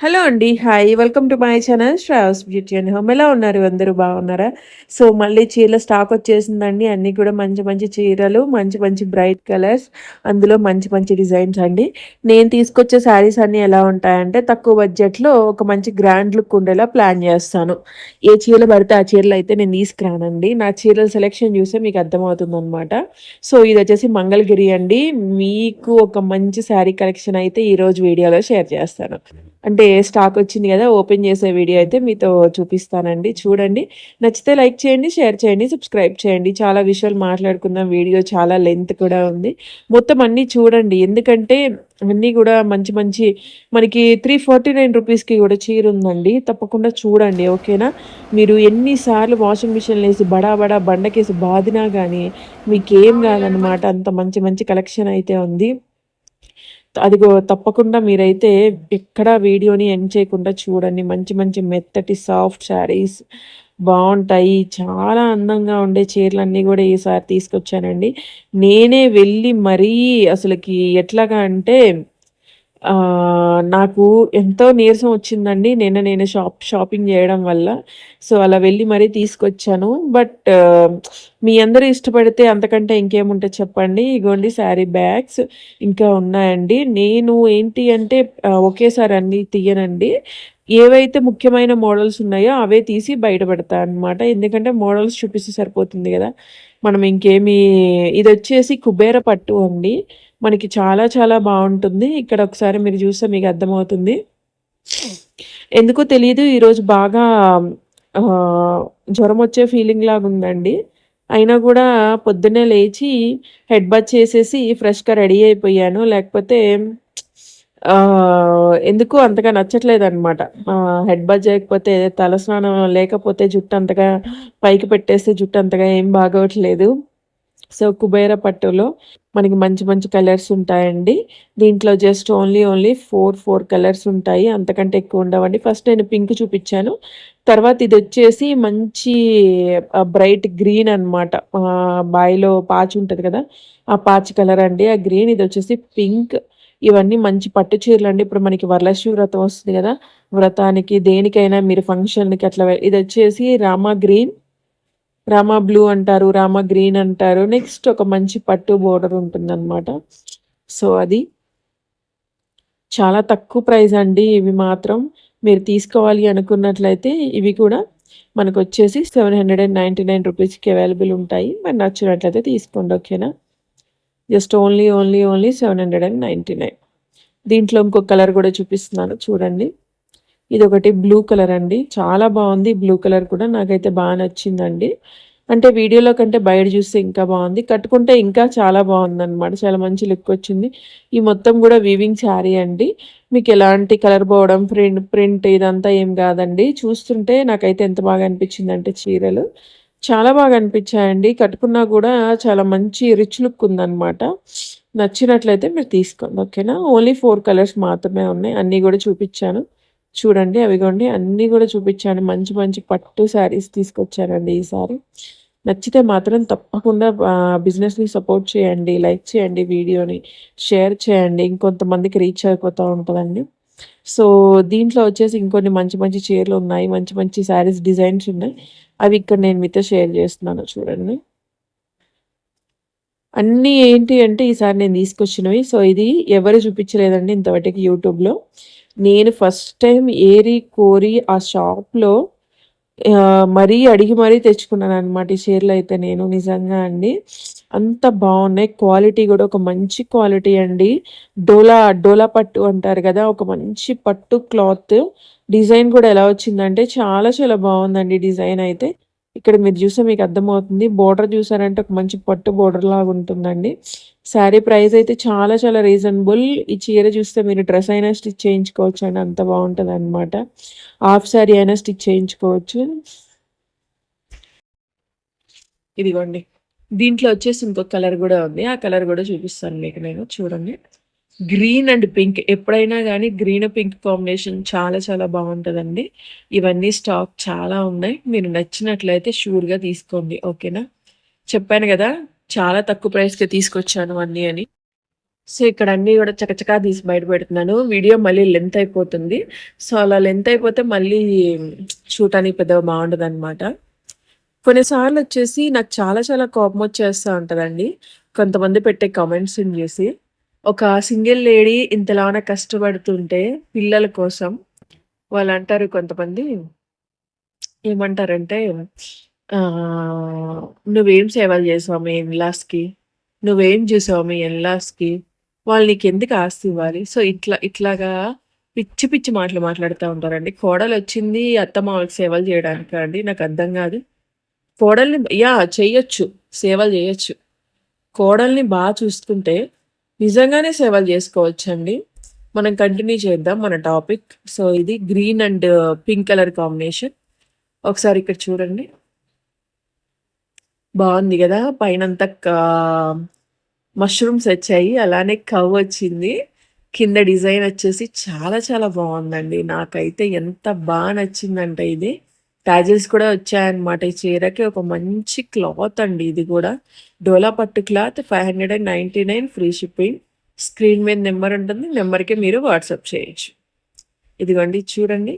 Hello అండి. Hi. Welcome to my channel Shrava's beauty and home. ఎలా ఉన్నారు? అందరూ బాగున్నారా? సో, మళ్ళీ చీరల స్టాక్ వచ్చేసిందండి. అన్నీ కూడా మంచి మంచి చీరలు, మంచి మంచి బ్రైట్ కలర్స్, అందులో మంచి మంచి డిజైన్స్ అండి. నేను తీసుకొచ్చే శారీస్ అన్నీ ఎలా ఉంటాయంటే, తక్కువ బడ్జెట్‌లో ఒక మంచి గ్రాండ్ లుక్ ఉండేలా ప్లాన్ చేస్తాను. ఏ చీరలు పడితే ఆ చీరలు అయితే నేను తీసుకురానండి. నా చీరల సెలెక్షన్ చూస్తే మీకు అర్థమవుతుంది అనమాట సో, ఇది వచ్చేసి మంగళగిరి అండి. మీకు ఒక మంచి శారీ కలెక్షన్ అయితే ఈరోజు వీడియోలో షేర్ చేస్తాను. అంటే స్టాక్ వచ్చింది కదా! ఓపెన్ చేసే వీడియో అయితే మీతో చూపిస్తానండి. చూడండి. నచ్చితే లైక్ చేయండి, షేర్ చేయండి, సబ్స్క్రైబ్ చేయండి. చాలా విషయాలు మాట్లాడుకుందాం. వీడియో చాలా లెంత్ కూడా ఉంది. మొత్తం అన్నీ చూడండి. ఎందుకంటే అన్నీ కూడా మంచి మంచి మనకి 349 రూపీస్‌కి కూడా చీర ఉందండి. తప్పకుండా చూడండి. ఓకేనా? మీరు ఎన్నిసార్లు వాషింగ్ మిషన్‌లో వేసి బడా బడా బండకేసి బాదినా కానీ మీకేం కాదనమాట. అంత మంచి మంచి కలెక్షన్ అయితే ఉంది. అదిగో తప్పకుండా మీరైతే ఎక్కడ వీడియోని ఎండ్ చేయకుండా చూడండి. మంచి మంచి మెత్తటి సాఫ్ట్ శారీస్ బాగుంటాయి చాలా అందంగా ఉండే చీరలన్నీ కూడా ఈసారి తీసుకొచ్చానండి. నేనే వెళ్ళి మరీ అసలుకి ఎట్లాగా అంటే నాకు ఎంతో నీరసం వచ్చిందండి. నిన్న నేను షాప్ షాపింగ్ చేయడం వల్ల. సో, అలా వెళ్ళి మరీ తీసుకొచ్చాను. బట్ మీ అందరూ ఇష్టపడితే అంతకంటే ఇంకేముంటే చెప్పండి. ఇగోండి శారీ బ్యాగ్స్ ఇంకా ఉన్నాయండి. నేను ఏంటి అంటే ఒకేసారి అన్నీ తీయనండి. ఏవైతే ముఖ్యమైన మోడల్స్ ఉన్నాయో అవే తీసి బయటపడతా అనమాట. ఎందుకంటే మోడల్స్ చూపిస్తే సరిపోతుంది కదా మనం ఇంకేమి ఇది వచ్చేసి కుబేర పట్టు అండి. మనకి చాలా చాలా బాగుంటుంది ఇక్కడ ఒకసారి మీరు చూస్తే మీకు అర్థమవుతుంది. ఎందుకో తెలియదు ఈరోజు బాగా జ్వరం వచ్చే ఫీలింగ్ లాగుందండి. అయినా కూడా పొద్దున్నే లేచి హెడ్ బాత్ చేసేసి ఫ్రెష్‌గా రెడీ అయిపోయాను. లేకపోతే ఎందుకు అంతగా నచ్చట్లేదు అనమాట హెడ్ బాత్ చేయకపోతే తలస్నానం లేకపోతే జుట్టు అంతగా పైకి పెట్టేస్తే జుట్టు అంతగా ఏం బాగోట్లేదు. సో, కుబేర పట్టులో మనకి మంచి మంచి కలర్స్ ఉంటాయండి. దీంట్లో జస్ట్ ఓన్లీ ఓన్లీ 4, 4 కలర్స్ ఉంటాయి. అంతకంటే ఎక్కువ ఉండవండి. ఫస్ట్ నేను పింక్ చూపించాను తర్వాత ఇది వచ్చేసి మంచి బ్రైట్ గ్రీన్ అనమాట. బాయిలో పాచి ఉంటుంది కదా! ఆ పాచి కలర్ అండి. ఆ గ్రీన్ ఇది వచ్చేసి పింక్. ఇవన్నీ మంచి పట్టు చీరలు అండి ఇప్పుడు మనకి వరలక్ష్మి వ్రతం వస్తుంది కదా వ్రతానికి దేనికైనా మీరు ఫంక్షన్కి అట్లా ఇది వచ్చేసి రామా గ్రీన్, రామా బ్లూ అంటారు. రామా గ్రీన్ అంటారు. నెక్స్ట్ ఒక మంచి పట్టు బోర్డర్ ఉంటుందనమాట. సో, అది. చాలా తక్కువ ప్రైస్ అండి ఇవి మాత్రం. మీరు తీసుకోవాలి అనుకున్నట్లయితే ఇవి కూడా మనకొచ్చేసి 799 రూపీస్‌కి అవైలబుల్ ఉంటాయి. మరి నచ్చినట్లయితే తీసుకోండి. ఓకేనా? జస్ట్ ఓన్లీ ఓన్లీ ఓన్లీ 799 దీంట్లో ఇంకో కలర్ కూడా చూపిస్తున్నాను చూడండి. ఇది ఒకటి బ్లూ కలర్ అండి. చాలా బాగుంది బ్లూ కలర్ కూడా నాకైతే బాగా నచ్చిందండి. అంటే వీడియోలో కంటే బయట చూస్తే ఇంకా బాగుంది కట్టుకుంటే ఇంకా చాలా బావుందనమాట. చాలా మంచి లుక్ వచ్చింది. ఈ మొత్తం కూడా వీవింగ్ శారీ అండి. మీకు ఎలాంటి కలర్ పోవడం, ప్రింట్ ప్రింట్ ఇదంతా ఏం కాదండి చూస్తుంటే నాకైతే ఎంత బాగా అనిపించింది అంటే చీరలు చాలా బాగా అనిపించాయండి. కట్టుకున్నా కూడా చాలా మంచి రిచ్ లుక్ ఉందనమాట. నచ్చినట్లయితే మీరు తీసుకోండి. ఓకేనా? ఓన్లీ ఫోర్ కలర్స్ మాత్రమే ఉన్నాయి. అన్నీ కూడా చూపించాను చూడండి. అవిగోండి అన్నీ కూడా చూపించాను మంచి మంచి పట్టు శారీస్ తీసుకొచ్చానండి ఈసారి. నచ్చితే మాత్రం తప్పకుండా బిజినెస్‌ని సపోర్ట్ చేయండి. లైక్ చేయండి వీడియోని. షేర్ చేయండి. ఇంకొంతమందికి రీచ్ అయిపోతూ ఉంటదండి. సో, దీంట్లో వచ్చేసి ఇంకొన్ని మంచి మంచి చీరలున్నాయి. మంచి మంచి శారీస్ డిజైన్స్ ఉన్నాయి. అవి ఇక్కడ నేను మీతో షేర్ చేస్తున్నాను చూడండి. అన్నీ ఏంటి అంటే ఈసారి నేను తీసుకొచ్చినవి. సో, ఇది ఎవరు చూపించలేదండి ఇంతవరకు యూట్యూబ్‌లో. నేను ఫస్ట్ టైం ఏరి కోరి ఆ షాప్‌లో మరీ అడిగి మరీ తెచ్చుకున్నాను అనమాట ఈ చీరలైతే నేను నిజంగా అండి. అంత బాగున్నాయి క్వాలిటీ కూడా ఒక మంచి క్వాలిటీ అండి. డోలా డోలా పట్టు అంటారు కదా ఒక మంచి పట్టు క్లాత్. డిజైన్ కూడా ఎలా వచ్చిందంటే చాలా చాలా బాగుందండి డిజైన్ అయితే. ఇక్కడ మీరు చూస్తే మీకు అర్థమవుతుంది. బోర్డర్ చూసారంటే ఒక మంచి పట్టు బోర్డర్ లాగా ఉంటుందండి. శారీ ప్రైస్ అయితే చాలా చాలా రీజనబుల్. ఈ చీర చూస్తే మీరు డ్రెస్ అయినా స్టిచ్ చేయించుకోవచ్చు అండి అంత బాగుంటుంది అనమాట హాఫ్ శారీ అయినా స్టిచ్ చేయించుకోవచ్చు. ఇదిగోండి. దీంట్లో వచ్చేసి ఇంకో కలర్ కూడా ఉంది. ఆ కలర్ కూడా చూపిస్తాను మీకు నేను చూడండి. గ్రీన్ అండ్ పింక్ ఎప్పుడైనా కానీ గ్రీన్, పింక్ కాంబినేషన్ చాలా చాలా బాగుంటుందండి ఇవన్నీ స్టాక్ చాలా ఉన్నాయి. మీరు నచ్చినట్లయితే షూర్‌గా తీసుకోండి. ఓకేనా? చెప్పాను కదా చాలా తక్కువ ప్రైస్కి తీసుకొచ్చాను అన్నీ అని. సో ఇక్కడ అన్నీ కూడా చకచకా తీసి బయట పెడుతున్నాను వీడియో మళ్ళీ లెంత్ అయిపోతుంది సో అలా లెంత్ అయిపోతే మళ్ళీ చూడటానికి పెద్దగా బాగుంటుంది అనమాట కొన్నిసార్లు వచ్చేసి నాకు చాలా చాలా కోపం వచ్చేస్తూ ఉంటుందండి కొంతమంది పెట్టే కామెంట్స్ చేసి ఒక సింగిల్ లేడీ ఇంతలాన కష్టపడుతుంటే పిల్లల కోసం వాళ్ళు అంటారు కొంతమంది ఏమంటారంటే నువ్వేం సేవలు చేసావు మీ ఇన్లాస్కి? నువ్వేం చూసావు మీ ఇన్లాస్కి? వాళ్ళు నీకు ఎందుకు ఆస్తి ఇవ్వాలి? సో ఇట్లా ఇట్లాగా పిచ్చి పిచ్చి మాటలు మాట్లాడుతూ ఉంటారండి. కోడలు వచ్చింది అత్త మామూలు సేవలు చేయడానికి అండి? నాకు అర్థం కాదు. కోడల్ని యా చేయొచ్చు సేవలు చేయొచ్చు కోడల్ని బాగా చూసుకుంటే నిజంగానే సేవలు చేసుకోవచ్చండి. మనం కంటిన్యూ చేద్దాం మన టాపిక్ సో ఇది green and pink colour combination ఒకసారి ఇక్కడ చూడండి. బాగుంది కదా? పైనంతా మష్రూమ్స్ వచ్చాయి. అలానే కవ్ వచ్చింది. కింద డిజైన్ వచ్చేసి చాలా చాలా బాగుందండి. నాకైతే ఎంత బాగా నచ్చిందంటే ఇది. ట్యాజిల్స్ కూడా వచ్చాయన్నమాట. ఈ చీరకి ఒక మంచి క్లాత్ అండి ఇది కూడా. డోలా పట్టు cloth five hundred and ninety nine free shipping. Screen మీద నెంబర్ ఉంటుంది. నెంబర్కి మీరు వాట్సాప్ చేయొచ్చు. ఇదిగోండి చూడండి.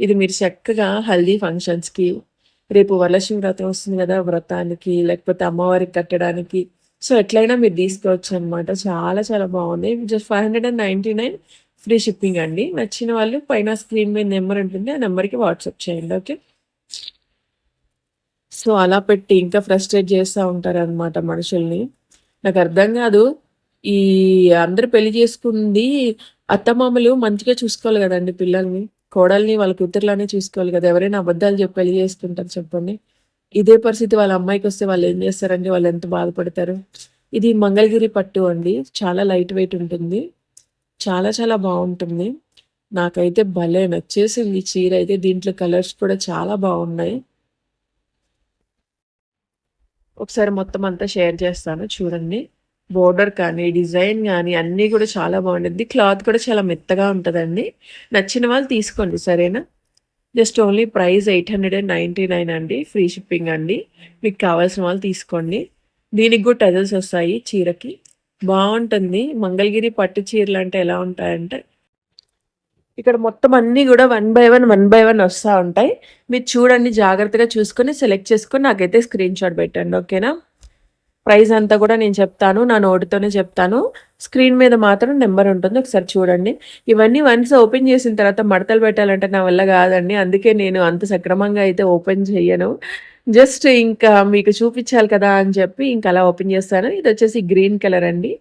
ఇది మీరు చక్కగా హల్దీ ఫంక్షన్స్కి రేపు వరలక్ష్మి వ్రతం వస్తుంది కదా వ్రతానికి లేకపోతే అమ్మవారికి కట్టడానికి. సో ఎట్లయినా మీరు తీసుకోవచ్చు అనమాట చాలా చాలా బాగుంది. Just five hundred and ninety nine free shipping అండి. నచ్చిన వాళ్ళు పైన స్క్రీన్ మీద నెంబర్ ఉంటుంది. ఆ నెంబర్కి వాట్సాప్ చేయండి ఓకే? సో అలా పెట్టి ఇంకా ఫ్రస్ట్రేట్ చేస్తూ ఉంటారు అనమాట మనుషుల్ని. నాకు అర్థం కాదు ఈ అందరు పెళ్ళి చేసుకుంది అత్తమామలు మంచిగా చూసుకోవాలి కదండి పిల్లల్ని కోడల్ని వాళ్ళ కూతురులానే చూసుకోవాలి కదా ఎవరైనా అబద్ధాలు చెప్పి పెళ్ళి చేసుకుంటారు చెప్పండి. ఇదే పరిస్థితి వాళ్ళ అమ్మాయికి వస్తే వాళ్ళు ఏం చేస్తారండి? వాళ్ళు ఎంత బాధపడతారు? ఇది మంగళగిరి పట్టు అండి చాలా లైట్ వెయిట్ ఉంటుంది చాలా చాలా బాగుంటుంది. నాకైతే భలే నచ్చేసింది ఈ చీర అయితే దీంట్లో కలర్స్ కూడా చాలా బాగున్నాయి. ఒకసారి మొత్తం అంతా షేర్ చేస్తాను చూడండి. బోర్డర్ కానీ డిజైన్ కానీ అన్నీ కూడా చాలా బాగుంటుంది. క్లాత్ కూడా చాలా మెత్తగా ఉంటుందండి. నచ్చిన వాళ్ళు తీసుకోండి సరేనా? Just only price eight hundred and ninety nine అండి ఫ్రీ షిప్పింగ్ అండి. మీకు కావాల్సిన వాళ్ళు తీసుకోండి. దీనికి కూడా టజల్స్ వస్తాయి చీరకి. బాగుంటుంది. మంగళగిరి పట్టు చీరలు అంటే ఎలా ఉంటాయంటే ఇక్కడ మొత్తం అన్నీ కూడా one by one one by one వస్తూ ఉంటాయి. మీరు చూడండి జాగ్రత్తగా చూసుకొని సెలెక్ట్ చేసుకొని నాకైతే స్క్రీన్ షాట్ పెట్టండి ఓకేనా ప్రైస్ అంతా కూడా నేను చెప్తాను నా నోటితోనే చెప్తాను. స్క్రీన్ మీద మాత్రం నెంబర్ ఉంటుంది ఒకసారి చూడండి. ఇవన్నీ వన్స్ ఓపెన్ చేసిన తర్వాత మడతలు పెట్టాలంటే నా వల్ల కాదండి. అందుకే నేను అంత సక్రమంగా అయితే ఓపెన్ చేయను. జస్ట్ ఇంకా మీకు చూపించాలి కదా అని చెప్పి ఇంకా అలా ఓపెన్ చేస్తాను. ఇది వచ్చేసి గ్రీన్ కలర్ అండి.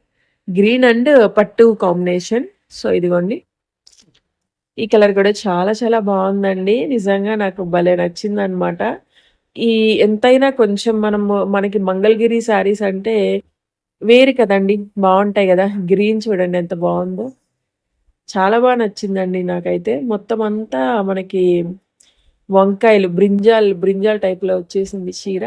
గ్రీన్ అండ్ పట్టు కాంబినేషన్ సో ఇదిగోండి. ఈ కలర్ కూడా చాలా చాలా బాగుందండి. నిజంగా నాకు భలే నచ్చింది అనమాట ఈ ఎంతైనా కొంచెం మనము మనకి మంగళగిరి శారీస్ అంటే వేరు కదండి. బాగుంటాయి కదా. గ్రీన్ చూడండి ఎంత బాగుందో. చాలా బాగా నచ్చిందండి నాకైతే. మొత్తం అంతా మనకి వంకాయలు బ్రింజాల్ బ్రింజాల్ టైప్లో వచ్చేసింది చీర.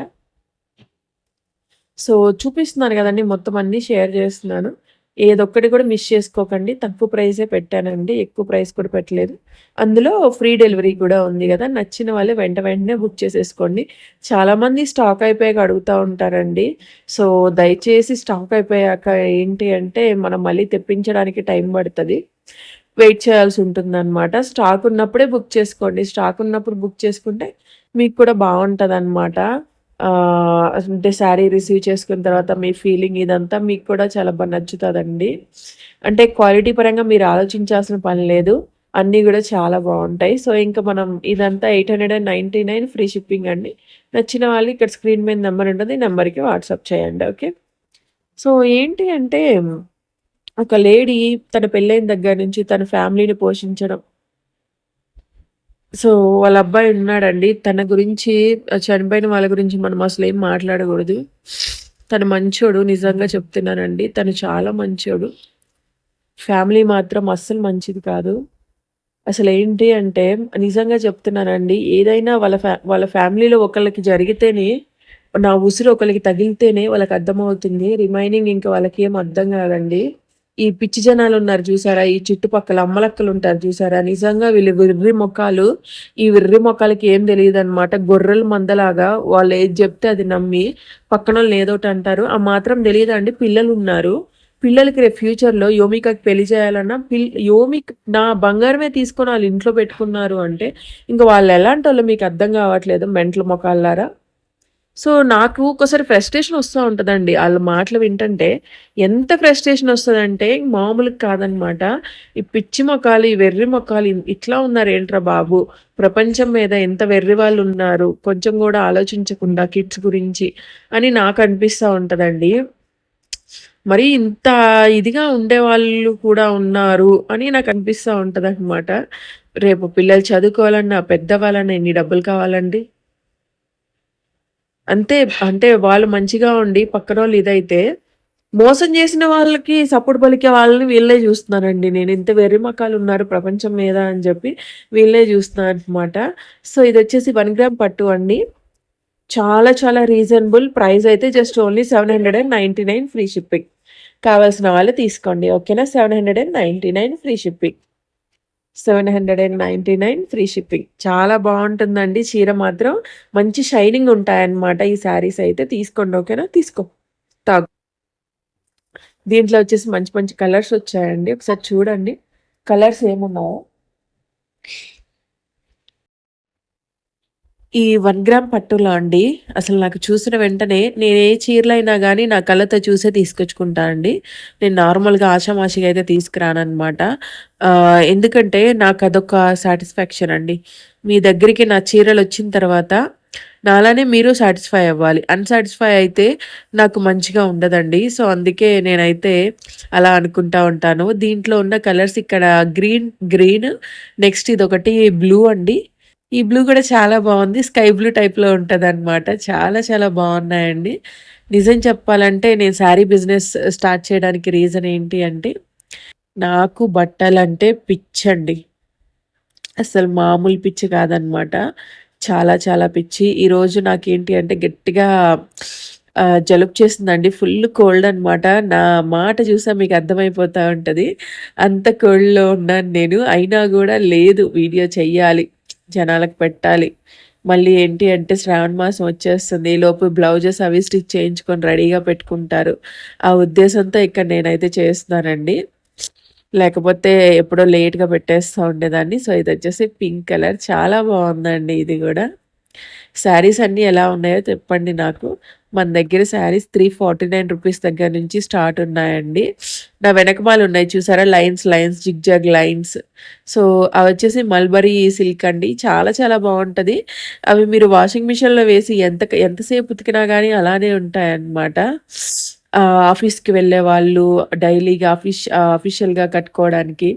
సో చూపిస్తున్నాను కదండి. మొత్తం అన్నీ షేర్ చేస్తున్నాను. ఏదొక్కటి కూడా మిస్ చేసుకోకండి. తక్కువ ప్రైజే పెట్టానండి. ఎక్కువ ప్రైస్ కూడా పెట్టలేదు. అందులో ఫ్రీ డెలివరీ కూడా ఉంది కదా. నచ్చిన వాళ్ళే వెంట వెంటనే బుక్ చేసేసుకోండి. చాలామంది స్టాక్ అయిపోయాక అడుగుతూ ఉంటారండి. సో దయచేసి స్టాక్ అయిపోయాక ఏంటి అంటే మనం మళ్ళీ తెప్పించడానికి టైం పడుతుంది. వెయిట్ చేయాల్సి ఉంటుంది అనమాట స్టాక్ ఉన్నప్పుడే బుక్ చేసుకోండి. స్టాక్ ఉన్నప్పుడు బుక్ చేసుకుంటే మీకు కూడా బాగుంటుంది అనమాట అంటే శారీ రిసీవ్ చేసుకున్న తర్వాత మీ ఫీలింగ్ ఇదంతా మీకు కూడా చాలా బాగా నచ్చుతుందండి. అంటే క్వాలిటీ పరంగా మీరు ఆలోచించాల్సిన పని లేదు. అన్నీ కూడా చాలా బాగుంటాయి. సో ఇంకా మనం ఇదంతా eight hundred and ninety nine free shipping అండి. నచ్చిన వాళ్ళు ఇక్కడ స్క్రీన్ మీద నెంబర్ ఉంటుంది. నెంబర్కి వాట్సాప్ చేయండి. ఓకే? సో ఏంటి అంటే ఒక లేడీ తన పెళ్ళైన దగ్గర నుంచి తన ఫ్యామిలీని పోషించడం సో వాళ్ళ అబ్బాయి ఉన్నాడండి. తన గురించి చనిపోయిన వాళ్ళ గురించి మనం అసలు ఏం మాట్లాడకూడదు. తను మంచోడు నిజంగా చెప్తున్నానండి. తను చాలా మంచోడు. ఫ్యామిలీ మాత్రం అస్సలు మంచిది కాదు. అసలు ఏంటి అంటే నిజంగా చెప్తున్నానండి. ఏదైనా వాళ్ళ ఫ్యా వాళ్ళ ఫ్యామిలీలో ఒకళ్ళకి జరిగితేనే నా ఉసురు ఒకరికి తగిలితేనే వాళ్ళకి అర్థమవుతుంది. రిమైనింగ్ ఇంకా వాళ్ళకి ఏం అర్థం కాదండి. ఈ పిచ్చి జనాలు ఉన్నారు చూసారా? ఈ చుట్టుపక్కల అమ్మలక్కలు ఉంటారు చూసారా? నిజంగా వీళ్ళు విర్రి మొక్కలు ఈ విర్రి మొక్కలకి ఏం తెలియదు అనమాట గొర్రెల మందలాగా వాళ్ళు ఏది చెప్తే అది నమ్మి పక్కన వాళ్ళు ఏదోటి అంటారు. ఆ మాత్రం తెలియదండి. పిల్లలు ఉన్నారు. పిల్లలకి రేపు ఫ్యూచర్‌లో యోమికకి పెళ్ళి చేయాలన్నా పిల్ యోమిక్ నా బంగారమే తీసుకొని వాళ్ళు ఇంట్లో పెట్టుకున్నారు అంటే, ఇంక వాళ్ళు ఎలాంటి వాళ్ళు మీకు అర్థం కావట్లేదు మెంటల్ మొఖాల్లారా. సో, నాకు ఒక్కోసారి ఫ్రస్ట్రేషన్ వస్తూ ఉంటుందండి వాళ్ళ మాటలు వింటంటే ఎంత ఫ్రస్ట్రేషన్ వస్తుందంటే మామూలుగా కాదనమాట. ఈ పిచ్చి మొఖాలు, ఈ వెర్రి మొఖాలు ఇట్లా ఇట్లా ఉన్నారేంట్రా బాబు! ప్రపంచం మీద ఎంత వెర్రి వాళ్ళు ఉన్నారు కొంచెం కూడా ఆలోచించకుండా కిడ్స్ గురించి అని నాకు అనిపిస్తూ ఉంటుందండి మరి ఇంత ఇదిగా ఉండేవాళ్ళు కూడా ఉన్నారు అని నాకు అనిపిస్తూ ఉంటుంది అనమాట రేపు పిల్లలు చదువుకోవాలన్నా, పెద్దవాళ్ళన్నా ఎన్ని డబ్బులు కావాలండి? అంతే అంటే వాళ్ళు మంచిగా ఉండి పక్కన వాళ్ళు ఇదైతే, మోసం చేసిన వాళ్ళకి సపోర్ట్ పలికే వాళ్ళని వీళ్ళే చూస్తున్నానండి నేను. ఇంత వెర్రిమకాలు ఉన్నారు ప్రపంచం మీద అని చెప్పి వీళ్ళే జూస్తున్నాననమాట. సో, ఇది వచ్చేసి వన్ గ్రామ్ పట్టు అండి. చాలా చాలా రీజనబుల్ ప్రైస్ అయితే జస్ట్ ఓన్లీ 799 ఫ్రీ షిప్పింగ్. కావాల్సిన వాళ్ళు తీసుకోండి. ఓకేనా? 799 ఫ్రీ షిప్పింగ్. 799 free shipping. చాలా బాగుంటుందండి చీర మాత్రం. మంచి షైనింగ్ ఉంటాయన్నమాట ఈ శారీస్ అయితే. తీసుకోండి. ఓకేనా? తీసుకో. తాగు. దీంట్లో వచ్చేసి మంచి మంచి కలర్స్ వచ్చాయండి. ఒకసారి చూడండి. కలర్స్ ఏమున్నాయో. ఈ వన్ గ్రామ్ పట్టులో అండి అసలు నాకు చూసిన వెంటనే నేను ఏ చీరలైనా కానీ నా కళ్ళతో చూసే తీసుకొచ్చుకుంటా అండి. నేను నార్మల్‌గా ఆషామాషిగా అయితే తీసుకురానమాట ఎందుకంటే నాకు అదొక సాటిస్ఫాక్షన్ అండి. మీ దగ్గరికి నా చీరలు వచ్చిన తర్వాత నాలానే మీరు సాటిస్ఫై అవ్వాలి. అన్‌సాటిస్ఫై అయితే నాకు మంచిగా ఉండదండి. సో, అందుకే నేనైతే అలా అనుకుంటా ఉంటాను. దీంట్లో ఉన్న కలర్స్ ఇక్కడ గ్రీన్ గ్రీన్ నెక్స్ట్ ఇదొకటి బ్లూ అండి. ఈ బ్లూ కూడా చాలా బాగుంది స్కై బ్లూ టైప్‌లో ఉంటుంది అనమాట చాలా చాలా బాగున్నాయండి నిజం చెప్పాలంటే నేను శారీ బిజినెస్ స్టార్ట్ చేయడానికి రీజన్ ఏంటి అంటే, నాకు బట్టలంటే పిచ్చండి. అసలు మామూలు పిచ్చి కాదనమాట. చాలా చాలా పిచ్చి. ఈరోజు నాకేంటి అంటే గట్టిగా జలుబు చేసిందండి. ఫుల్ కోల్డ్ అనమాట. నా మాట చూసా మీకు అర్థమైపోతూ ఉంటుంది అంత కోల్డ్‌లో ఉన్నాను నేను. అయినా కూడా లేదు వీడియో చెయ్యాలి. జనాలకు పెట్టాలి. మళ్ళీ ఏంటి అంటే శ్రావణ మాసం వచ్చేస్తుంది. ఈలోపు బ్లౌజెస్ అవి స్టిచ్ చేయించుకొని రెడీగా పెట్టుకుంటారు. ఆ ఉద్దేశంతో ఇక్కడ నేనైతే చేస్తున్నానండి. లేకపోతే ఎప్పుడో లేట్‌గా పెట్టేస్తా ఉండేదాన్ని. సో, ఇది వచ్చేసి పింక్ కలర్ చాలా బాగుందండి ఇది కూడా శారీస్ అన్నీ ఎలా ఉన్నాయో చెప్పండి నాకు. మన దగ్గర శారీస్ 349 రూపీస్ దగ్గర నుంచి స్టార్ట్ ఉన్నాయండి. నా వెనకమాలు ఉన్నాయి చూసారా lines lines zigzag lines. So, అవొచ్చేసి mulberry silk అండి. చాలా చాలా బాగుంటుంది అవి మీరు వాషింగ్ మిషన్‌లో వేసి ఎంత ఎంతసేపు ఉతికినా కానీ అలానే ఉంటాయన్నమాట. ఆఫీస్కి వెళ్ళే వాళ్ళు డైలీగా ఆఫీష్ ఆఫీషియల్గా అఫీషియల్‌గా కట్టుకోవడానికి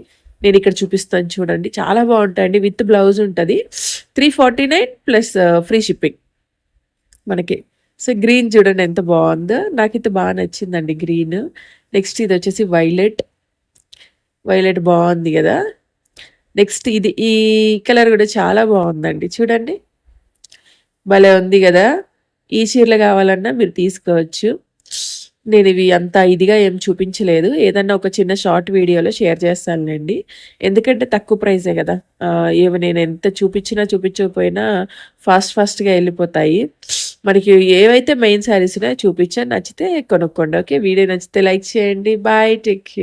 నేను ఇక్కడ చూపిస్తాను చూడండి. చాలా బాగుంటాయండి విత్ బ్లౌజ్ ఉంటుంది three forty nine plus free shipping. మనకి. సో, గ్రీన్ చూడండి ఎంత బాగుందో నాకైతే బాగా నచ్చిందండి గ్రీన్. నెక్స్ట్ ఇది వచ్చేసి వైలెట్. వైలెట్ బాగుంది కదా నెక్స్ట్ ఇది ఈ కలర్ కూడా చాలా బాగుందండి చూడండి. భలే ఉంది కదా ఈ చీరలు కావాలన్నా మీరు తీసుకోవచ్చు. నేను ఇవి అంత ఇదిగా ఏం చూపించలేదు. ఏదన్నా ఒక చిన్న షార్ట్ వీడియోలో షేర్ చేస్తానులేండి ఎందుకంటే తక్కువ ప్రైజే కదా ఆహ్, ఇవి నేను ఎంత చూపించినా చూపించకపోయినా ఫాస్ట్ ఫాస్ట్‌గా వెళ్ళిపోతాయి మనకి ఏవైతే మెయిన్ శారీస్ ఉన్నాయో చూపించాను. నచ్చితే కొనుక్కోండి. ఓకే. వీడియో నచ్చితే లైక్ చేయండి. బాయ్. టేక్